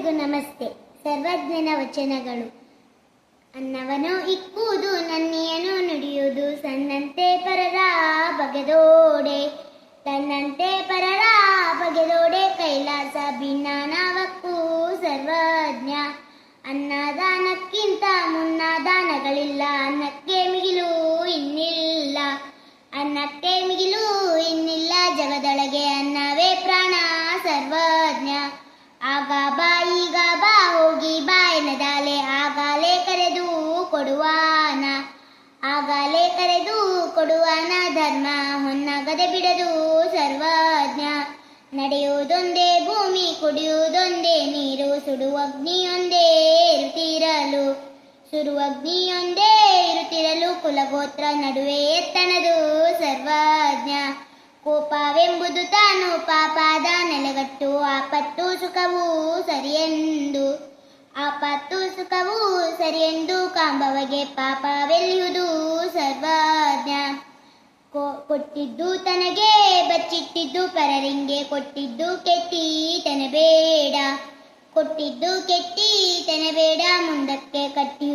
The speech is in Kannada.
ಎಲ್ಲರಿಗೂ ನಮಸ್ತೆ. ಸರ್ವಜ್ಞನ ವಚನಗಳು. ಅನ್ನವನು ಇಕ್ಕುವುದು, ನನ್ನಿಯನು ನುಡಿಯುವುದು. ಸನ್ನಂತೆ ಪರರ ಬಗೆದೋಡೆ, ತನ್ನಂತೆ ಪರರ ಬಗೆದೋಡೆ. ಕೈಲಾಸ ಭಿನ್ನಾನವಕ್ಕೂ ಸರ್ವಜ್ಞ. ಅನ್ನದಾನಕ್ಕಿಂತ ಮುನ್ನ ದಾನಗಳಿಲ್ಲ ಅನ್ನಕ್ಕೆ ಮಿಗಿಲು ಇನ್ನಿಲ್ಲ. ಅನ್ನಕ್ಕೆ ಮಿಗಿಲು ಇನ್ನಿಲ್ಲ. ಜಗದೊಳಗೆ ಅನ್ನವೇ ಪ್ರಾಣ ಸರ್ವಜ್ಞ. ಆಗ ಕೊಡುವಾನ. ಆಗಲೇ ಕರೆದು ಕೊಡುವಾನ ಧರ್ಮ, ಹೊನ್ನಾಗದೆ ಬಿಡದು ಸರ್ವಜ್ಞ. ನಡೆಯುವುದೊಂದೇ ಭೂಮಿ, ಕುಡಿಯುವುದೊಂದೇ ನೀರು, ಸುಡುವಗ್ನಿಯೊಂದೇ ಇರುತ್ತಿರಲು. ಸುರುವಗ್ನಿಯೊಂದೇ ಇರುತ್ತಿರಲು ಕುಲಗೋತ್ರ ನಡುವೆ ಎತ್ತನದು ಸರ್ವಜ್ಞ. ಕೋಪವೆಂಬುದು ತಾನು ಪಾಪದ ನೆಲೆಗಟ್ಟು, ಆಪತ್ತು ಸುಖವು ಸರಿಯೆಂದು. ಆಪತ್ತು ಸುಖವು ಸರಿಯೆಂದು ಕಾಂಬವಗೆ ಪಾಪವೆಲ್ಲಿಯುದು ಸರ್ವಜ್ಞ. ಕೊಟ್ಟಿದ್ದು ತನಗೆ, ಬಚ್ಚಿಟ್ಟಿದ್ದು ಪರರಿಂಗೆ ಕೊಟ್ಟಿದ್ದು ಕೆತ್ತಿ ತನಬೇಡ ಕೊಟ್ಟಿದ್ದು ಕೆತ್ತಿ ತನಬೇಡ ಮುಂದಕ್ಕೆ ಕಟ್ಟಿ